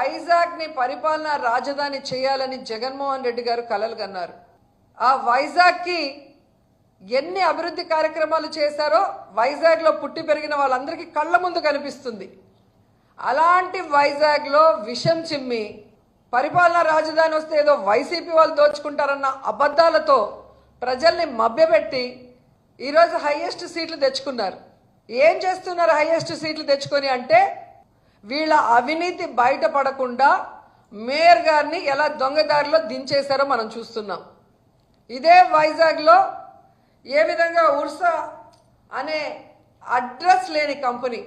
వైజాగ్ని పరిపాలనా రాజధాని చేయాలని జగన్మోహన్ రెడ్డి గారు కలలు కన్నారు. ఆ వైజాగ్కి ఎన్ని అభివృద్ధి కార్యక్రమాలు చేశారో వైజాగ్లో పుట్టి పెరిగిన వాళ్ళందరికీ కళ్ళ ముందు కనిపిస్తుంది. అలాంటి వైజాగ్లో విషం చిమ్మి పరిపాలనా రాజధాని వస్తే ఏదో వైసీపీ వాళ్ళు దోచుకుంటారన్న అబద్ధాలతో ప్రజల్ని మభ్యపెట్టి ఈరోజు హయ్యెస్ట్ సీట్లు తెచ్చుకున్నారు. ఏం చేస్తున్నారు హయ్యెస్ట్ సీట్లు తెచ్చుకొని అంటే వీళ్ళ అవినీతి బయటపడకుండా మేయర్ గారిని ఎలా దొంగదారిలో దించేశారో మనం చూస్తున్నాం. ఇదే వైజాగ్లో ఏ విధంగా ఉర్సా అనే అడ్రస్ లేని కంపెనీ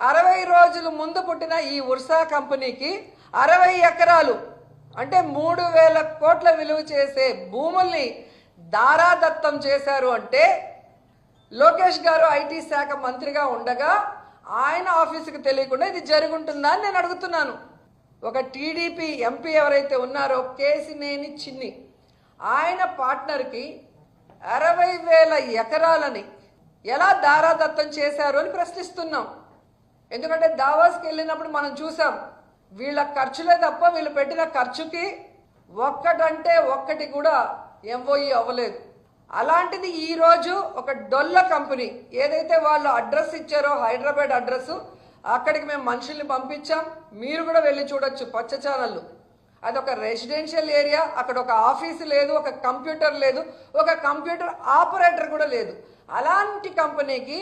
అరవై రోజుల ముందు పుట్టిన ఈ ఉర్సా కంపెనీకి అరవై ఎకరాలు అంటే మూడు వేల కోట్ల విలువ చేసే భూముల్ని దారాదత్తం చేశారు అంటే లోకేష్ గారు ఐటీ శాఖ మంత్రిగా ఉండగా ఆయన ఆఫీసుకి తెలియకుండా ఇది జరుగుంటుందా అని నేను అడుగుతున్నాను. ఒక టీడీపీ ఎంపీ ఎవరైతే ఉన్నారో కేసినేని చిన్ని ఆయన పార్ట్నర్కి అరవై వేల ఎకరాలని ఎలా దారాదత్తం చేశారు అని ప్రశ్నిస్తున్నాం. ఎందుకంటే దావాస్కి వెళ్ళినప్పుడు మనం చూసాం వీళ్ళ ఖర్చులే తప్ప వీళ్ళు పెట్టిన ఖర్చుకి ఒక్కటంటే ఒక్కటి కూడా ఎంఓఈ అవ్వలేదు. అలాంటిది ఈరోజు ఒక డొల్ల కంపెనీ. ఏదైతే వాళ్ళు అడ్రస్ ఇచ్చారో హైదరాబాద్ అడ్రస్ అక్కడికి మేము మనుషుల్ని పంపించాం. మీరు కూడా వెళ్ళి చూడొచ్చు పచ్చ ఛానళ్ళు అది ఒక రెసిడెన్షియల్ ఏరియా అక్కడ ఒక ఆఫీస్ లేదు ఒక కంప్యూటర్ లేదు ఒక కంప్యూటర్ ఆపరేటర్ కూడా లేదు. అలాంటి కంపెనీకి